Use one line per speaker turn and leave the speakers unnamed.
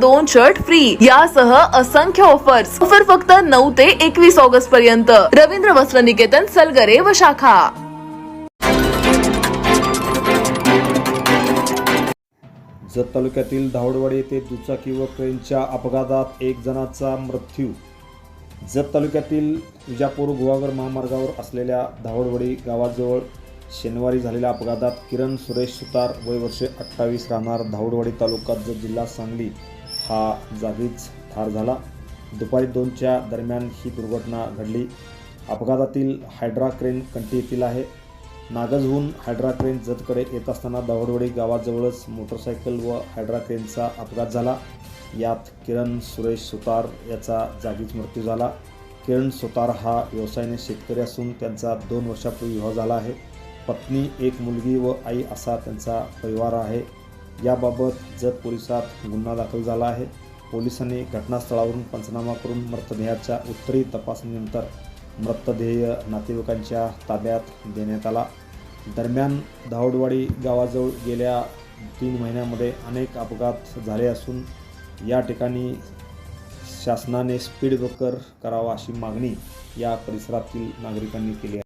दोन shirt free यासह असंख्य ऑफर्स ऑफर फक्त नऊ ते एकवीस ऑगस्ट पर्यंत. रवींद्र वस्त्र निकेतन सलगरे व शाखा.
जत तालुक्यातील धावडवाडी येथे दुचाकी व ट्रेनच्या अपघातात एक जणाचा मृत्यू. जत तालुक्यातील विजापूर गुहागर महामार्गावर असलेल्या धावडवाडी गावाजवळ शनिवारी झालेल्या अपघातात किरण सुरेश सुतार वय वर्षे अठ्ठावीस राहणार धावडवाडी तालुका जत जिल्हा सांगली हा जागीच ठार झाला. दुपारी दोनच्या दरम्यान ही दुर्घटना घडली. अपघातातील हायड्रा क्रेन कंटी येथील आहे. नागजहून हायड्रा क्रेन जतकडे येत असताना दवडवडी गावाजवळच मोटरसायकल व हायड्रा क्रेनचा अपघात झाला. यात किरण सुरेश सुतार याचा जागीच मृत्यू झाला. किरण सुतार हा व्यवसायाने शेतकरी असून त्यांचा दोन वर्षापूर्वी विवाह झाला आहे. पत्नी एक मुलगी व आई असा त्यांचा परिवार आहे. याबाबत जत पोलिसात गुन्हा दाखल झाला आहे. पोलिसांनी घटनास्थळावरून पंचनामा करून मृतदेहाच्या उत्तरी तपासणीनंतर मृतदेह नातेवाईकांच्या ताब्यात देण्यात आला. दरम्यान धावडवाडी गावाजवळ गेल्या तीन महिन्यामध्ये अनेक अपघात झाले असून या ठिकाणी शासनाने स्पीड ब्रेकर करावा अशी मागणी या परिसरातील नागरिकांनी केली आहे.